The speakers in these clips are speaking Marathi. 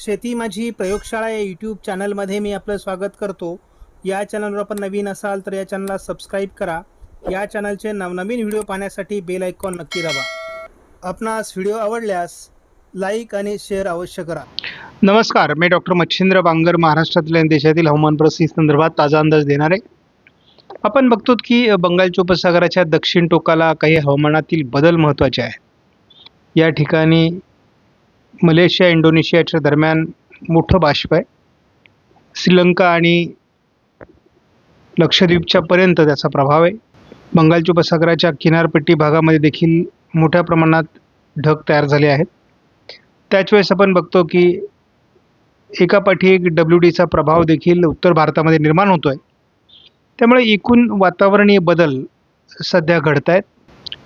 शेती माझी प्रयोगशाळा या यूट्यूब चॅनलमध्ये मी आपलं स्वागत करतो. या चॅनलवर आपण नवीन असाल तर या चॅनलला सबस्क्राईब करा. या चॅनलचे नवनवीन व्हिडिओ पाहण्यासाठी बेल आयकॉन नक्की दाबा. आपणास व्हिडिओ आवडल्यास लाईक आणि शेअर अवश्य करा. नमस्कार मी डॉक्टर मच्छिंद्र बांगर महाराष्ट्रातील आणि देशातील हवामान परिस्थिती संदर्भात ताजा अंदाज देणार. आहे आपण बघतो की बंगालच्या उपसागराच्या दक्षिण टोकाला काही हवामानातील बदल महत्त्वाचे आहेत. या ठिकाणी मलेशिया इंडोनेशियाच्या दरम्यान मोठं बाष्प आहे. श्रीलंका आणि लक्षद्वीपच्या पर्यंत त्याचा प्रभाव आहे. बंगालच्या उपसागराच्या किनारपट्टी भागामध्ये देखील मोठ्या प्रमाणात ढग तयार झाले आहेत. त्याच वेळेस आपण बघतो की एकापाठी एक डब्ल्यू डीचा प्रभाव देखील उत्तर भारतामध्ये निर्माण होतो आहे त्यामुळे एकूण वातावरणीय बदल सध्या घडत आहेत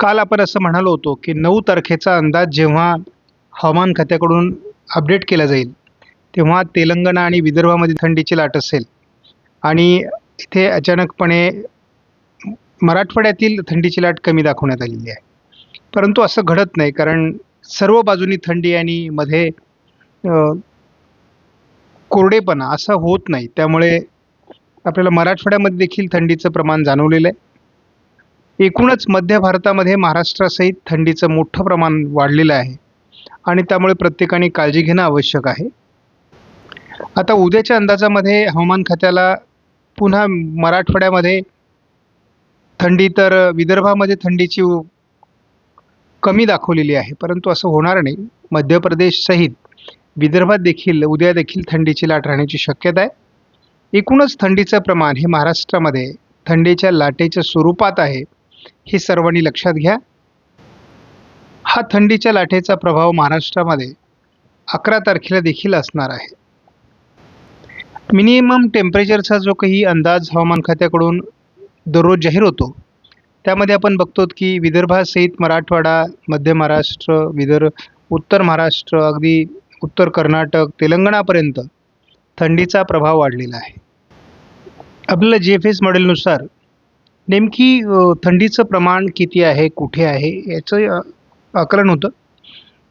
काल आपण असं म्हणालो होतो की नऊ तारखेचा अंदाज जेव्हा हवामान खात्याकडून अपडेट केला जाईल तेव्हा तेलंगणा आणि विदर्भामध्ये थंडीची लाट असेल. आणि इथे अचानकपणे मराठवाड्यातील थंडीची लाट कमी दाखवण्यात आलेली आहे. परंतु असं घडत नाही कारण सर्व बाजूनी थंडी आणि मध्ये कोरडेपणा असं होत नाही. त्यामुळे आपल्याला मराठवाड्यामध्ये देखील थंडीचं प्रमाण जाणवलेलं आहे. एकूणच मध्य भारतामध्ये महाराष्ट्रासहित थंडीचं मोठं प्रमाण वाढलेलं आहे. आणि त्यामुळे प्रत्येकाने काळजी घेणं आवश्यक आहे. आता उद्याच्या अंदाजामध्ये हवामान खात्याला पुन्हा मराठवाड्यामध्ये थंडी तर विदर्भामध्ये थंडीची कमी दाखवलेली आहे परंतु असं होणार नाही. मध्य प्रदेशसहित विदर्भात देखील उद्या देखील थंडीची लाट राहण्याची शक्यता आहे. एकूणच थंडीचं प्रमाण हे महाराष्ट्रामध्ये थंडीच्या लाटेच्या स्वरूपात आहे हे सर्वांनी लक्षात घ्या. हा थंडीच्या लाटेचा प्रभाव महाराष्ट्रामध्ये अकरा तारखेला देखील असणार आहे. मिनिमम टेम्परेचरचा जो काही अंदाज हवामान खात्याकडून दररोज जाहीर होतो त्यामध्ये आपण बघतो की विदर्भासहित मराठवाडा मध्य महाराष्ट्र विदर्भ उत्तर महाराष्ट्र अगदी उत्तर कर्नाटक तेलंगणापर्यंत थंडीचा प्रभाव वाढलेला आहे. आपल्याला जी एफ एस मॉडेलनुसार नेमकी थंडीचं प्रमाण किती आहे कुठे आहे याचं आकलन होतं.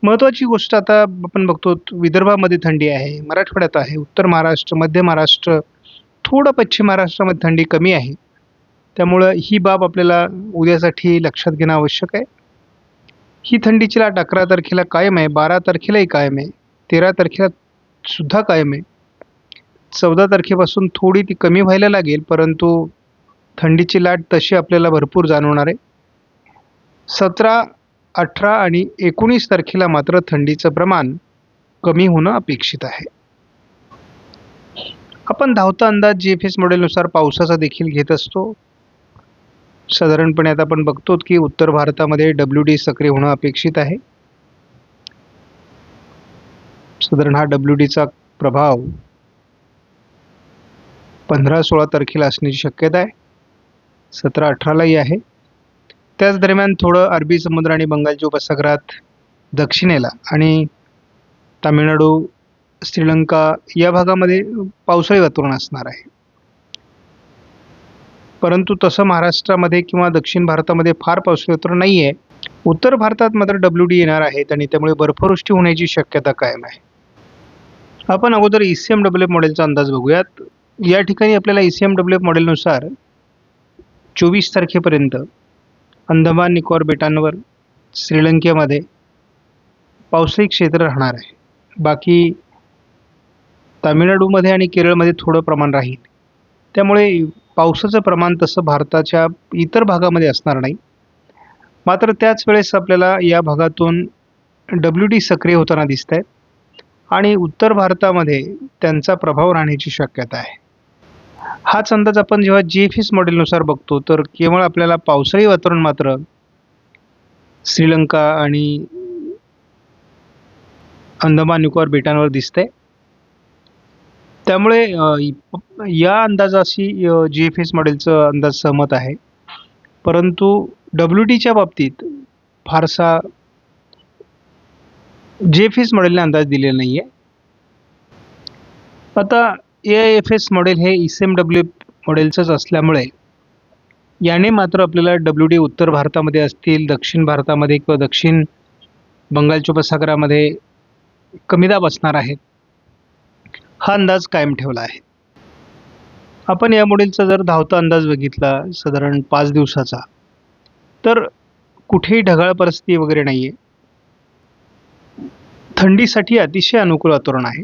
महत्त्वाची गोष्ट आता आपण बघतो विदर्भामध्ये थंडी आहे मराठवाड्यात आहे उत्तर महाराष्ट्र मध्य महाराष्ट्र थोडं पश्चिम महाराष्ट्रामध्ये थंडी कमी आहे. त्यामुळं ही बाब आपल्याला उद्यासाठी लक्षात घेणं आवश्यक आहे. ही थंडीची लाट अकरा तारखेला कायम आहे बारा तारखेलाही कायम आहे तेरा तारखेला सुद्धा कायम आहे. चौदा तारखेपासून थोडी ती कमी व्हायला लागेल परंतु थंडीची लाट तशी आपल्याला भरपूर जाणवणार आहे. सतरा अठरा आणि एकोणीस तारखेला मात्र थंडीचं प्रमाण कमी होणं अपेक्षित आहे. आपण धावता अंदाज जी एफ एस मॉडेलनुसार पावसाचा देखील घेत असतो. साधारणपणे आता आपण बघतो की उत्तर भारतामध्ये डब्ल्यू डी सक्रिय होणं अपेक्षित आहे. साधारण हा डब्ल्यू डीचा प्रभाव पंधरा सोळा तारखेला असण्याची शक्यता आहे. सतरा अठरालाही आहे. त्याच दरम्यान थोडं अरबी समुद्र आणि बंगालच्या उपसागरात दक्षिणेला आणि तामिळनाडू श्रीलंका या भागामध्ये पावसाळी वातावरण असणार आहे. परंतु तसं महाराष्ट्रामध्ये किंवा दक्षिण भारतामध्ये फार पावसाळी वातावरण नाही आहे उत्तर भारतात मात्र डब्ल्यू डी येणार आहेत आणि त्यामुळे बर्फवृष्टी होण्याची शक्यता कायम आहे. आपण अगोदर E C M W F मॉडेलचा अंदाज बघूयात. या ठिकाणी आपल्याला E C M W F मॉडेलनुसार चोवीस तारखेपर्यंत अंदमान निकोबार बेटांवर श्रीलंकेमध्ये पावसाळी क्षेत्र राहणार आहे. बाकी तामिळनाडूमध्ये आणि केरळमध्ये थोडं प्रमाण राहील. त्यामुळे पावसाचं प्रमाण तसं भारताच्या इतर भागामध्ये असणार नाही. मात्र त्याच वेळेस आपल्याला या भागातून डब्ल्यू डी सक्रिय होताना दिसत आहेत आणि उत्तर भारतामध्ये त्यांचा प्रभाव राहण्याची शक्यता आहे. हाच अंदाज आपण जेव्हा जी एफ एस मॉडेलनुसार बघतो तर केवळ आपल्याला पावसाळी वातावरण मात्र श्रीलंका आणि अंदमान निकोबार बेटांवर दिसते त्यामुळे या अंदाजाशी जी एफ एस मॉडेलचं अंदाज सहमत आहे. परंतु डब्ल्यू डीच्या बाबतीत फारसा जे एफ एस मॉडेलने अंदाज दिलेला नाही आहे आता A I F S model हे ई सी एम डब्ल्यू मॉडेलचंच असल्यामुळे याने मात्र आपल्याला डब्ल्यू डी उत्तर भारतामध्ये असतील दक्षिण भारतामध्ये किंवा दक्षिण बंगालच्या उपसागरामध्ये कमी दाब असणार आहे हा अंदाज कायम ठेवला आहे. आपण या मॉडेलचा जर धावता अंदाज बघितला साधारण पाच दिवसाचा तर कुठेही ढगाळ परिस्थिती वगैरे नाही आहे थंडीसाठी अतिशय अनुकूल वातावरण आहे.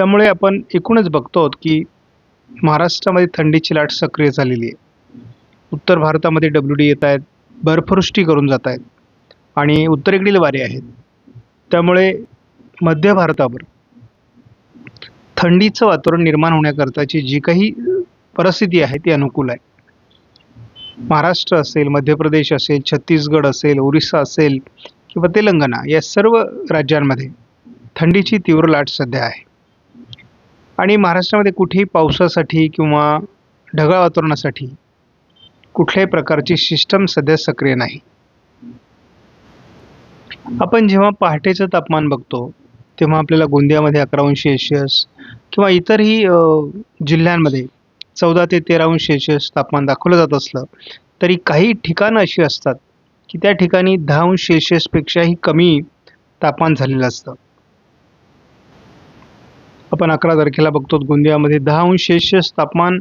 त्यामुळे आपण एकूणच बघतो आहोत की महाराष्ट्रामध्ये थंडीची लाट सक्रिय झालेली आहे. उत्तर भारतामध्ये डब्ल्यू डी येत आहेत बर्फवृष्टी करून जात आहेत आणि उत्तरेकडील वारे आहेत. त्यामुळे मध्य भारतावर थंडीचं वातावरण निर्माण होण्याकरताची जी काही परिस्थिती आहे ती अनुकूल आहे. महाराष्ट्र असेल मध्य प्रदेश असेल छत्तीसगड असेल ओरिसा असेल किंवा तेलंगणा या सर्व राज्यांमध्ये थंडीची तीव्र लाट सध्या आहे. आणि महाराष्ट्रामध्ये कुठेही पावसासाठी किंवा ढगाळ वातावरणासाठी कुठल्याही प्रकारची सिस्टम सध्या सक्रिय नाही. आपण जेव्हा पहाटेचं तापमान बघतो तेव्हा आपल्याला गोंदियामध्ये अकरा अंश सेल्शियस किंवा इतरही जिल्ह्यांमध्ये चौदा ते तेरा अंश सेल्शियस तापमान दाखवलं जात असलं तरी काही ठिकाणं अशी असतात की त्या ठिकाणी दहा अंश सेल्शियसपेक्षाही कमी तापमान झालेलं असतं. आपण अकरा तारखेला बघतो गोंदियामध्ये दहा अंश सेल्सिअस तापमान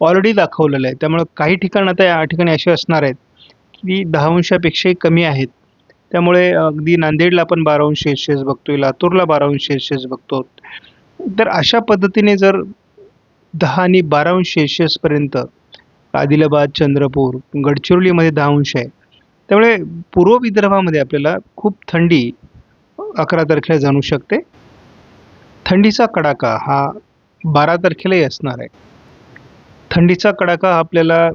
ऑलरेडी दाखवलेलं आहे. त्यामुळं काही ठिकाणं आता या ठिकाणी असे असणार आहेत की दहा अंशापेक्षाही कमी आहेत. त्यामुळे अगदी नांदेडला आपण बारा अंश सेल्सिअस बघतोय लातूरला बारा अंश सेल्सिअस बघतो. तर अशा पद्धतीने जर दहा आणि बारा अंश सेल्सिअसपर्यंत आदिलाबाद चंद्रपूर गडचिरोलीमध्ये दहा अंश आहे. त्यामुळे पूर्व विदर्भामध्ये आपल्याला खूप थंडी अकरा तारखेला जाणू शकते. थंडीचा कडाका हा बारा तारखेलाही असणार आहे. थंडीचा कडाका हा आपल्याला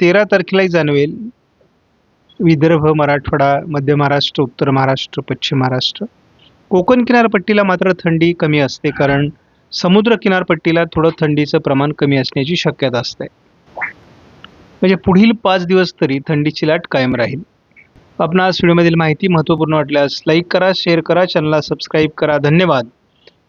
तेरा तारखेलाही जाणवेल. विदर्भ मराठवाडा मध्य महाराष्ट्र उत्तर महाराष्ट्र पश्चिम महाराष्ट्र. कोकण किनारपट्टीला मात्र थंडी कमी असते कारण समुद्र किनारपट्टीला थोडं थंडीचं प्रमाण कमी असण्याची शक्यता असते. म्हणजे पुढील पाच दिवस तरी थंडीची लाट कायम राहील. आपणास व्हिडिओमधील माहिती महत्त्वपूर्ण वाटल्यास लाईक करा शेअर करा चॅनलला सबस्क्राईब करा. धन्यवाद.